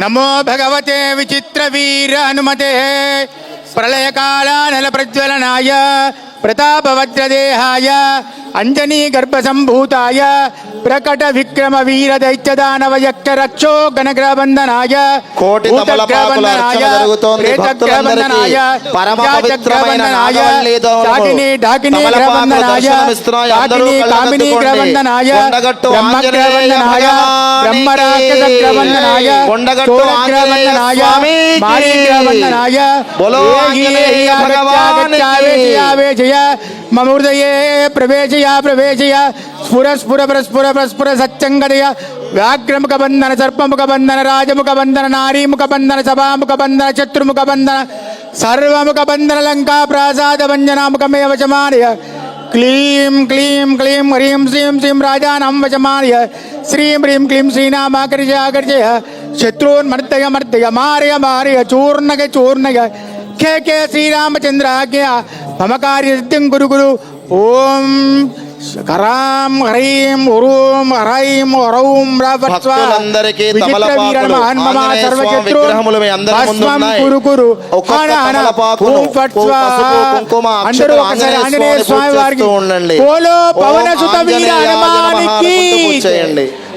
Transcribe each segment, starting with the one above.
నమో భగవతే విచిత్ర వీర హనుమతే ప్రళయకాలానల ప్రజ్వలనాయ. ప్రతాపవజ్రదేహాయ అంజనీ గర్భసంభూతాయ ప్రకట విక్రమ వీర దైత్యదానవ యక్ష రక్షో గణగ్రబంధనాయ కోటి తమలపాకుల అర్చన జరుగుతోంది. భక్తులందరికీ పరమ పవిత్రమైన నాగవల్లి దోమము. డాకిని డాకిని తమలపాకుల గ్రబంధనాయ దర్శనమిస్తున్నాయి. అందరూ డాకిని కళ్ళకు కామిని కట్టుకోండి. గ్రబంధనాయ కొండగట్టు ఆంజనేయ బ్రహ్మగ్రబంధనాయ భగవానికి. బ్రహ్మరాక్షస గ్రబంధనాయ కొండగట్టు ఆంజనేయ చోరగ్రబంధనాయ స్వామికి. प्रवेशय मम हृदये प्रवेशय प्रवेशय स्फुर स्फुर प्रस्फुर प्रस्फुर सत्यङ्गदय व्याघ्रमुखबन्धन सर्पमुखबन्धन राजमुखबन्धन नारीमुखबन्धन सभामुखबन्धन शत्रुमुखबन्धन सर्वमुखबन्धन लङ्का प्रासादभञ्जनामुखमेव वचमानय क्लीं क्लीं क्लीं ह्रीं श्रीं श्रीं राजानं वचमानय श्रीं ह्रीं क्लीं श्रीनामाकर्षय आकर्षय शत्रून् मर्दय मर्दय मारय मारय चूर्णय चूर्णय के के श्रीरामचन्द्र आज्ञा మమ కార్యసిద్ధిం గురు గురు ఓం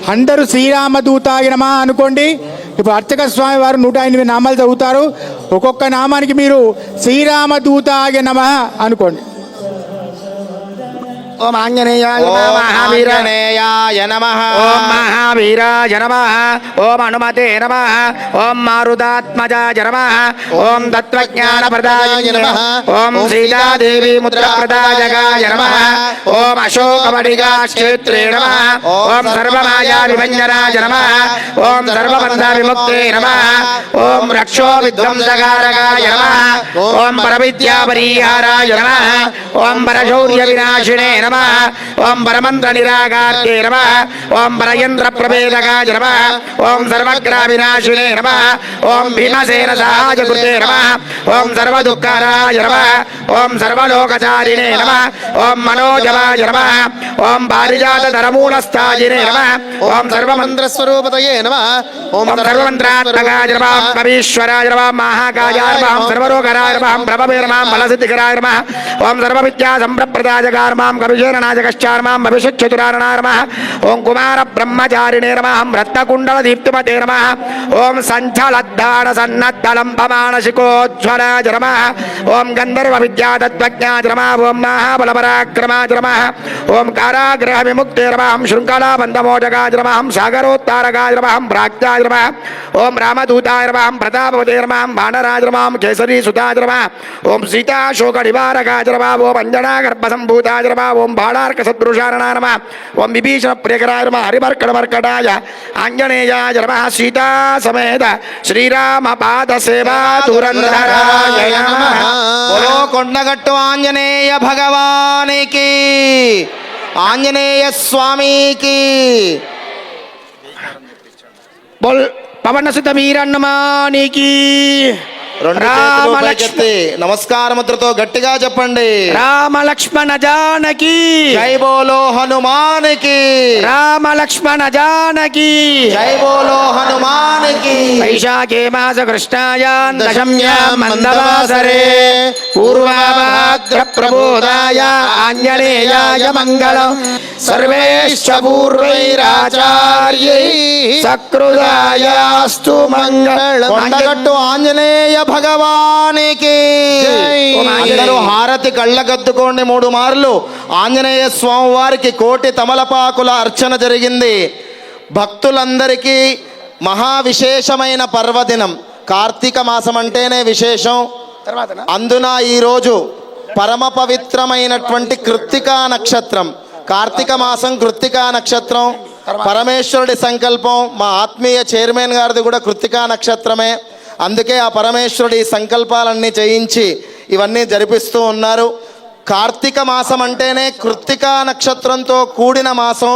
అందరూ శ్రీరామ దూత అనుకోండి. ఇప్పుడు అర్చక స్వామి వారు నూట ఎనిమిది నామాలు చదువుతారు. ఒక్కొక్క నామానికి మీరు శ్రీరామదూతాయ నమ అనుకోండి. ఓం ఆంజనేయాయ ఓం నమః. ఓం మహావీరాయ నమః. ఓం హనుమతే నమః. ఓం మారుదాత్మజాయ నమః. ఓం తత్వజ్ఞానప్రదాయ నమః. ఓం సీతాదేవి ముద్రప్రదాయకాయ నమః. ఓం అశోకమణిగాక్షేత్రే నమ ఓం సర్వమాయా విభంజనాయ నమ ఓం సర్వబంధ విముక్తే నమ ఓం రక్షో విధ్వంసకారకాయ నమ ఓం పరవిద్యా పరిహారాయ నమః ఓం పరశౌర్య వినాశినే నమ ఓం పరమంత్ర నిరాగార్తే నమ ఓం పరయంత్ర ప్రభేదకాయ నమ ఓం సర్వగ్రహ వినాశినే నమ ఓం భీమసేన సహాయ కృతే నమ ఓం సర్వదుఃఖారాయ నమ ఓం సర్వలోకచారిణే నమ ఓం మనోజవాయ నమః. ఓం పారిజాత ధరమూలస్థాయినే నమః. ఓం సర్వమంత్ర మంత్రస్వరూపతయే నమః. ఓం సర్వమంత్రాత్మకాయ నమః. కవీశ్వరాయ నమః. మహాకాయాయ నమః. సర్వరోగరాయ నమః. ప్రభవే నమః. బలసిద్ధికరాయ నమః. ఓం సర్వవిద్యా సంప్రప్రదాయకాయ నమః. కవిశేననాశకశ్చాయ నమః. భవిష్యచ్చతురారణాయ నమః. ఓం కుమార బ్రహ్మచారిణే నమః. రత్నకుండల దీప్తిమతే నమః. ఓం సంచలద్దాన సన్నద్ధలంపమానసికోజ్వలాయ నమః. ఓం గంధర్వ విద్యా తత్వజ్ఞాయ నమః. ఓం మహాబలపరాక్రమాయ నమః. ఓం కారాగ్రహ విముక్తే నమః శృంఖలా బంధమోచకాయ నమః సాగరోత్తారకాయ నమః ప్రాజ్ఞాయ నమః ఓం రామదూతాయ నమః ప్రతాపవతే నమః బాణరాజ నమః కేసరీ సుతాయ నమః ఓం సీతాశోక నివారకాయ నమః ఓం అంజనా గర్భసంభూతాయ నమః ఓం బాళార్క సదృశారణ నమః ఓం విభీషణ ఆంజనేయ ఆంజనేయ స్వామికి బోల్ పవన సుత వీరన్నమానికి రెండు నమస్కార ముద్రతో గట్టిగా చెప్పండి. రామ లక్ష్మణ జానకి. జై బోలో హనుమానికి. రామ లక్ష్మణ జానకి. జై బోలో హనుమానికి. వైశాఖే మాస కృష్ణాయాం దశమ్యాం మందవాసరే. పూర్వాభాద్ర ప్రబోధాయ ఆంజనేయాయ మంగళం. పూర్వైరాచార్యై సకృదాయాస్తు మంగళం కొండగట్టు ఆంజనేయ భగవానికి. అందరూ హారతి కళ్ళగద్దుకోండి మూడు మార్లు. ఆంజనేయ స్వామి వారికి కోటి తమలపాకుల అర్చన జరిగింది. భక్తులందరికీ మహా విశేషమైన పర్వదినం. కార్తీక మాసం అంటేనే విశేషం అందున ఈరోజు పరమ పవిత్రమైనటువంటి కృత్తికా నక్షత్రం. కార్తీక మాసం కృత్తికా నక్షత్రం పరమేశ్వరుడి సంకల్పం మా ఆత్మీయ చైర్మన్ గారిది కూడా కృత్తికా నక్షత్రమే. అందుకే ఆ పరమేశ్వరుడి సంకల్పాలన్నీ చేయించి ఇవన్నీ జరిపిస్తూ ఉన్నారు. కార్తీక మాసం అంటేనే కృత్తికా నక్షత్రంతో కూడిన మాసం.